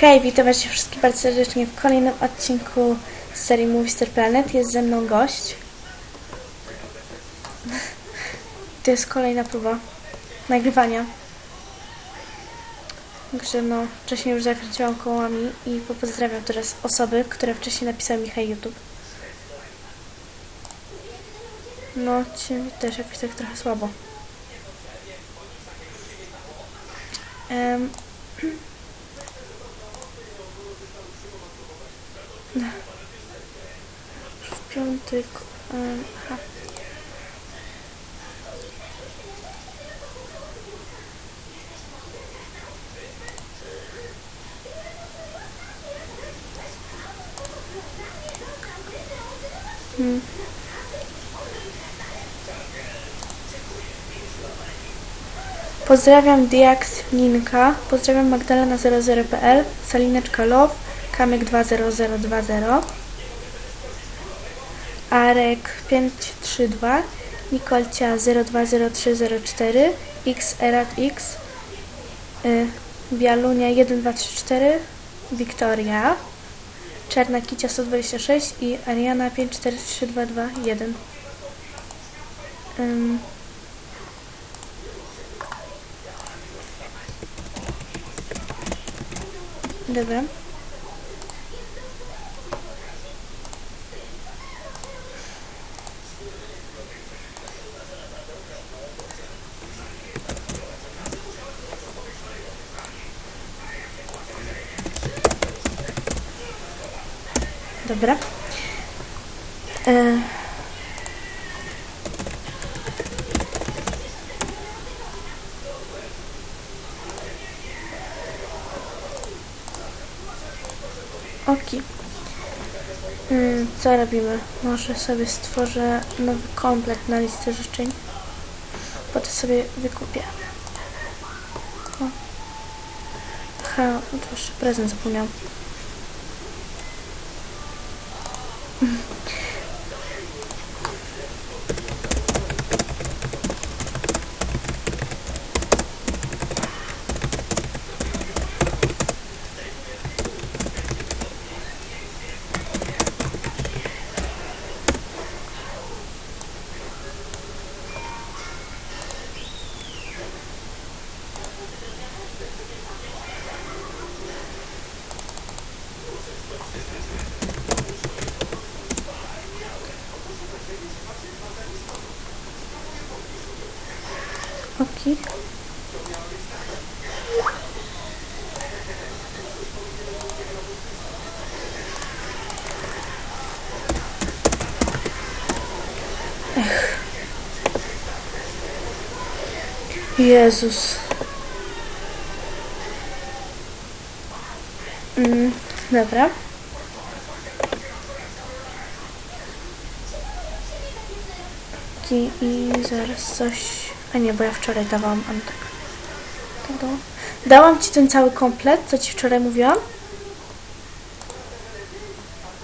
Hej, witam was wszystkich bardzo serdecznie w kolejnym odcinku z serii Movister Planet. Jest ze mną gość. To jest kolejna próba nagrywania. Także no, wcześniej już zakręciłam kołami i pozdrawiam teraz osoby, które wcześniej napisały mi hej YouTube. No, cię też jakoś tak trochę słabo. Em, w piątek. em, aha. Hmm. Pozdrawiam Diax Linka, pozdrawiam Magdalena00pl, Salineczka Love, Kamek 20020, Arek 532, Nikolcia 020304, X Erat X, y, Bialunia 1234, Wiktoria, Czarna Kicia 126 i Ariana 543221. Ym, Dobra. Dobra. E... Mm, Co robimy? Może sobie stworzę nowy komplet na listę życzeń. Potem sobie wykupię. Aha, no to jeszcze prezent zapomniałam. Hmm. Oki. Ech. Jezus. Mm, dobra. Oki i zaraz coś... A nie, bo ja wczoraj dawałam Antek. Tak dałam? Dałam Ci ten cały komplet, co Ci wczoraj mówiłam.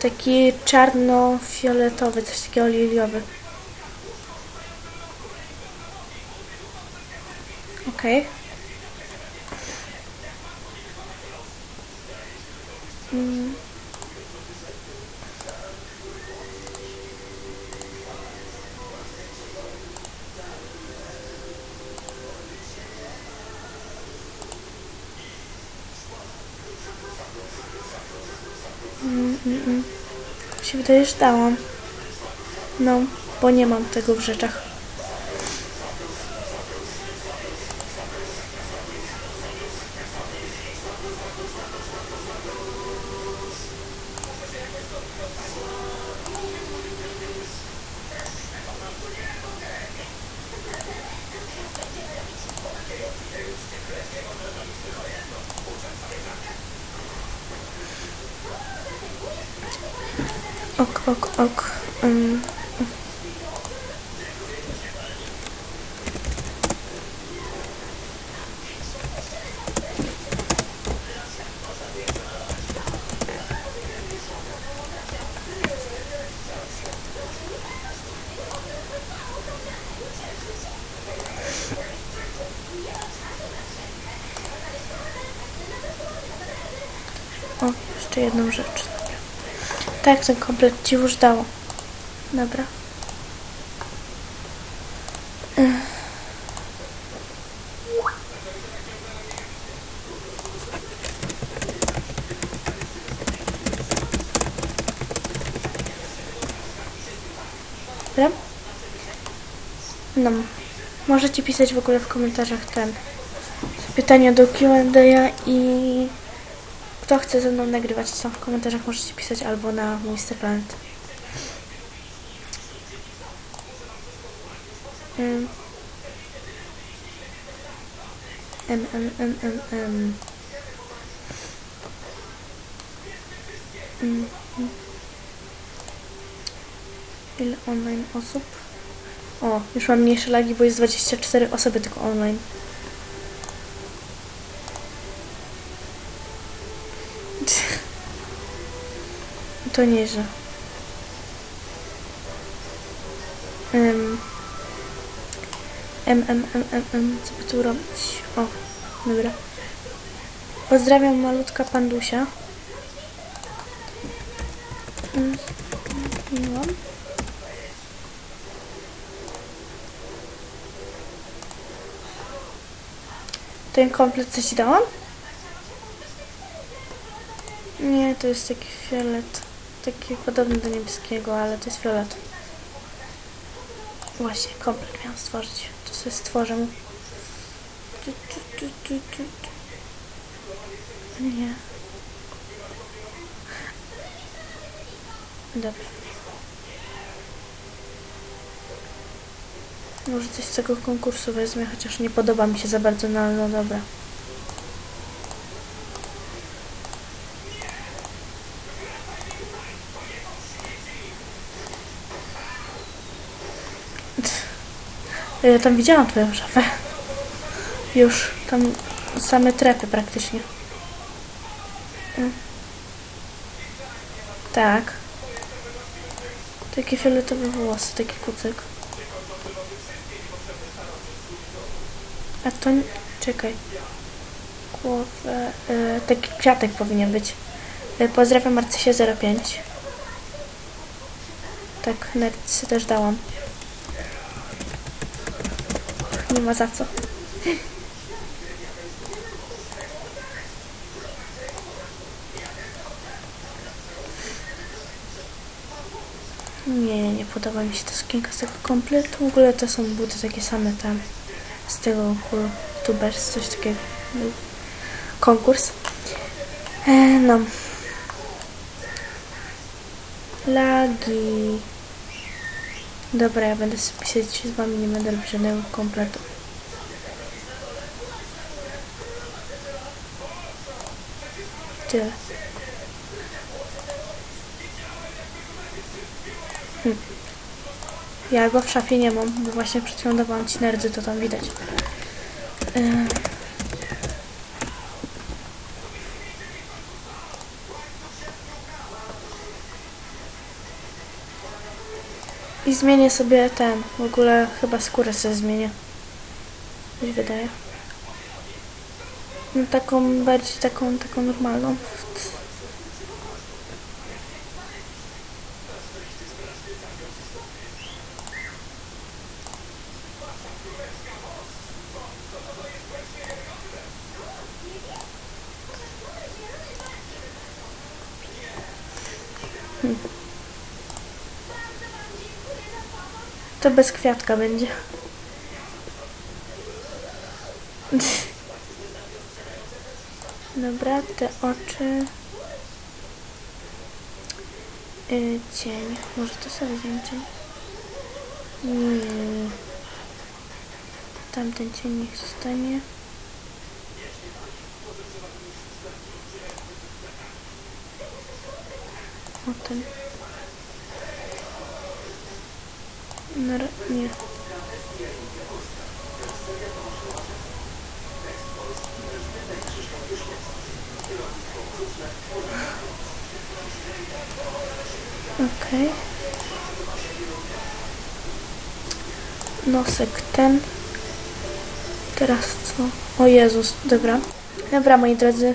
Taki czarno-fioletowy, coś takiego liliowy. Okej. Mm. Mm, się wydaje, że dałam. No, bo nie mam tego w rzeczach. ok, ok, ok. Um. Jeszcze jedną rzecz tak, ten komplet ci już dało. Dobra. Dobra? No. Możecie pisać w ogóle w komentarzach ten pytania do Q&A i kto chce ze mną nagrywać, tam w komentarzach możecie pisać albo na mój Planet. Ym. M, M, M, M, M. Mm, mm. Ile online osób? O, już mam mniejsze lagi, bo jest 24 osoby tylko online. To nieźle. Um. M, M, M, M, M, co by tu robić? O, dobra. Pozdrawiam malutka pandusia. Mm, Miłam. Ten komplet coś dałam? Nie, to jest taki fiolet. Taki podobny do niebieskiego, ale to jest fiolet. Właśnie, komplet miałam stworzyć. To sobie stworzę. Nie. Dobra. Może coś z tego konkursu wezmę, chociaż nie podoba mi się za bardzo, no no dobra. Ja tam widziałam twoją szafę. Już tam same trepy praktycznie. Mm. Tak. Takie fioletowe włosy, taki kucyk. A to... Czekaj. Głowę... y, taki kwiatek powinien być. Y, pozdrawiam Marcysię 05. Tak, Nercy też dałam. Nie ma za co. Nie, nie podoba mi się ta sukienka z tego kompletu. W ogóle to są buty takie same tam. Z tego tubers, coś takiego. Był konkurs. E, no. Lagi. Dobra, ja będę sobie pisać z wami, nie będę robić żadnego kompletu. Tyle. Hm. Ja go w szafie nie mam, bo właśnie przed chwilą dawałam ci nerdzy, to tam widać. Ym. I zmienię sobie ten, w ogóle chyba skórę sobie zmienię. Mi wydaje. No taką bardziej taką, taką normalną. To bez kwiatka będzie. Dobra, te oczy. Y, cień. Może to sobie wziąć cień? Nie. Tamten cień niech zostanie. O ten. Na, nie. Okej. Nosek ten. Teraz co? O Jezus, dobra. Dobra, moi drodzy.